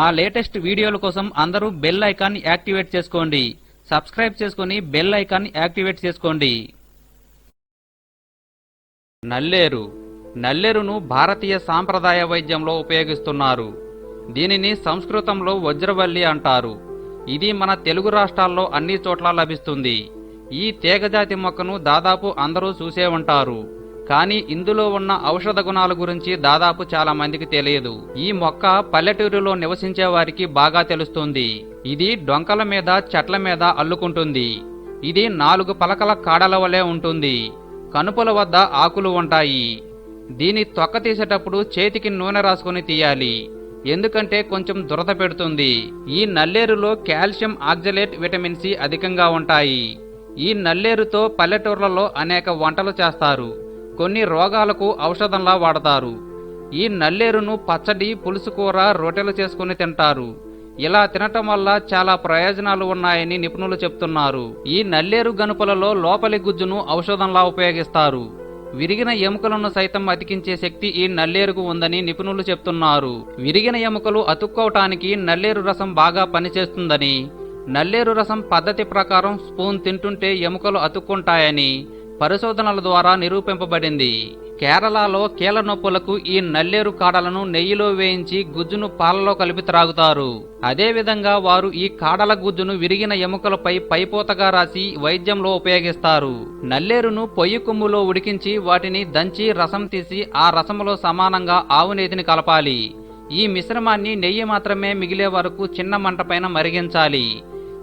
మా లేటెస్ట్ వీడియోల కోసం అందరూ బెల్ ఐకాన్ యాక్టివేట్ చేసుకోండి. సబ్స్క్రైబ్ చేసుకుని బెల్ ఐకాన్ యాక్టివేట్ చేసుకోండి. నల్లేరు. నల్లేరును భారతీయ సాంప్రదాయ వైద్యంలో ఉపయోగిస్తున్నారు. దీనిని సంస్కృతంలో వజ్రవల్లి అంటారు. ఇది మన తెలుగు రాష్ట్రాల్లో అన్ని చోట్ల లభిస్తుంది. ఈ తీగజాతి మొక్కను దాదాపు అందరూ చూసే ఉంటారు. కానీ ఇందులో ఉన్న ఔషధ గుణాల గురించి దాదాపు చాలా మందికి తెలియదు. ఈ మొక్క పల్లెటూరులో నివసించే వారికి బాగా తెలుస్తుంది. ఇది డొంకల మీద చెట్ల మీద అల్లుకుంటుంది. ఇది నాలుగు పలకల కాడల వలె ఉంటుంది. కనుపుల వద్ద ఆకులు ఉంటాయి. దీని తొక్క తీసేటప్పుడు చేతికి నూనె రాసుకుని తీయాలి. ఎందుకంటే కొంచెం దురద పెడుతుంది. ఈ నల్లేరులో కాల్షియం ఆక్జలేట్ విటమిన్ సి అధికంగా ఉంటాయి. ఈ నల్లేరుతో పల్లెటూర్లలో అనేక వంటలు చేస్తారు. కొన్ని రోగాలకు ఔషధంలా వాడతారు. ఈ నల్లేరును పచ్చడి పులుసు కూర రొట్టెలు చేసుకుని తింటారు. ఇలా తినటం వల్ల చాలా ప్రయోజనాలు ఉన్నాయని నిపుణులు చెప్తున్నారు. ఈ నల్లేరు గనుపులలో లోపలి గుజ్జును ఔషధంలా ఉపయోగిస్తారు. విరిగిన ఎముకలను సైతం అతికించే శక్తి ఈ నల్లేరుకు ఉందని నిపుణులు చెప్తున్నారు. విరిగిన ఎముకలు అతుక్కోవటానికి నల్లేరు రసం బాగా పనిచేస్తుందని నల్లేరు రసం పద్ధతి ప్రకారం స్పూన్ తింటుంటే ఎముకలు అతుక్కుంటాయని పరిశోధనల ద్వారా నిరూపింపబడింది. కేరళలో కీళ్ళ నొప్పులకు ఈ నల్లేరు కాడలను నెయ్యిలో వేయించి గుజ్జును పాలలో కలిపి త్రాగుతారు. అదేవిధంగా వారు ఈ కాడల గుజ్జును విరిగిన ఎముకలపై పైపోతగా రాసి వైద్యంలో ఉపయోగిస్తారు. నల్లేరును పొయ్యి కొమ్ములో ఉడికించి వాటిని దంచి రసం తీసి ఆ రసములో సమానంగా ఆవు నేతిని కలపాలి. ఈ మిశ్రమాన్ని నెయ్యి మాత్రమే మిగిలే వరకు చిన్న మంటపైన మరిగించాలి.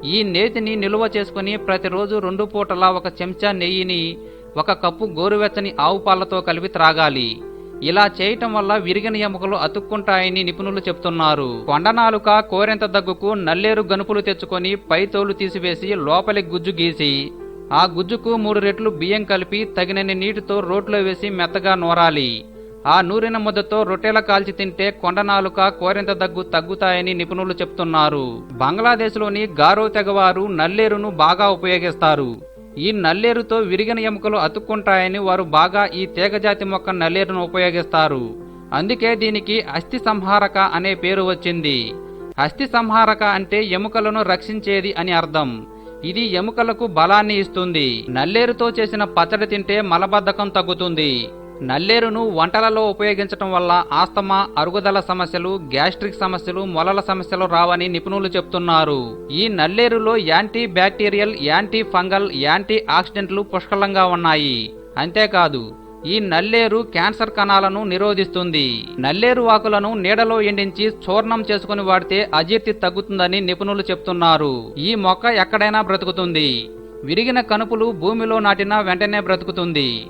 ఈ నేతిని నిలువ చేసుకుని ప్రతిరోజు రెండు పూటలా ఒక చెంచా నెయ్యిని ఒక కప్పు గోరువెచ్చని ఆవు పాలతో కలిపి త్రాగాలి. ఇలా చేయటం వల్ల విరిగిన ఎముకలు అతుక్కుంటాయని నిపుణులు చెప్తున్నారు. కొండనాలుక కోరెంత దగ్గుకు నల్లేరు గనుపులు తెచ్చుకొని పైతోలు తీసివేసి లోపలి గుజ్జు గీసి ఆ గుజ్జుకు మూడు రెట్లు బియ్యం కలిపి తగినన్ని నీటితో రోట్లో వేసి మెత్తగా నోరాలి. ఆ నూరిన ముద్దతో రొట్టెల కాల్చి తింటే కొండనాలుక కోరింత దగ్గు తగ్గుతాయని నిపుణులు చెప్తున్నారు. బంగ్లాదేశ్లోని గారో తెగవారు నల్లేరును బాగా ఉపయోగిస్తారు. ఈ నల్లేరుతో విరిగిన ఎముకలు అతుక్కుంటాయని వారు బాగా ఈ తీగజాతి మొక్క నల్లేరును ఉపయోగిస్తారు. అందుకే దీనికి అస్థి సంహారక అనే పేరు వచ్చింది. అస్థి సంహారక అంటే ఎముకలను రక్షించేది అని అర్థం. ఇది ఎముకలకు బలాన్ని ఇస్తుంది. నల్లేరుతో చేసిన పచ్చడి తింటే మలబద్ధకం తగ్గుతుంది. నల్లేరును వంటలలో ఉపయోగించటం వల్ల ఆస్తమా అరుగుదల సమస్యలు గ్యాస్ట్రిక్ సమస్యలు మొలల సమస్యలు రావని నిపుణులు చెప్తున్నారు. ఈ నల్లేరులో anti bacterial anti fungal anti ఆక్సిడెంట్లు పుష్కలంగా ఉన్నాయి. అంతేకాదు ఈ నల్లేరు క్యాన్సర్ కణాలను నిరోధిస్తుంది. నల్లేరు ఆకులను నీడలో ఎండించి చూర్ణం చేసుకుని వాడితే అజీర్తి తగ్గుతుందని నిపుణులు చెప్తున్నారు. ఈ మొక్క ఎక్కడైనా బ్రతుకుతుంది. విరిగిన కనుపులు భూమిలో నాటినా వెంటనే బ్రతుకుతుంది.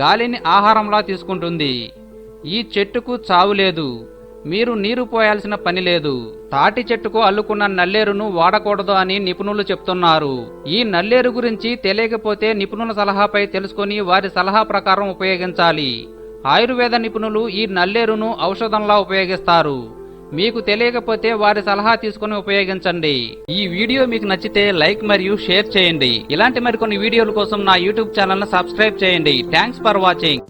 గాలిని ఆహారంలా తీసుకుంటుంది. ఈ చెట్టుకు చావు లేదు. మీరు నీరు పోయాల్సిన పని లేదు. తాటి చెట్టుకు అల్లుకున్న నల్లేరును వాడకూడదు అని నిపుణులు చెప్తున్నారు. ఈ నల్లేరు గురించి తెలియకపోతే నిపుణుల సలహాపై తెలుసుకొని వారి సలహా ప్రకారం ఉపయోగించాలి. ఆయుర్వేద నిపుణులు ఈ నల్లేరును ఔషధంలా ఉపయోగిస్తారు. మీకు తెలియకపోతే వారి సలహా తీసుకుని ఉపయోగించండి. ఈ వీడియో మీకు నచ్చితే లైక్ మరియు షేర్ చేయండి. ఇలాంటి మరికొన్ని వీడియోల కోసం నా యూట్యూబ్ ఛానల్ సబ్స్క్రైబ్ చేయండి. Thanks for watching.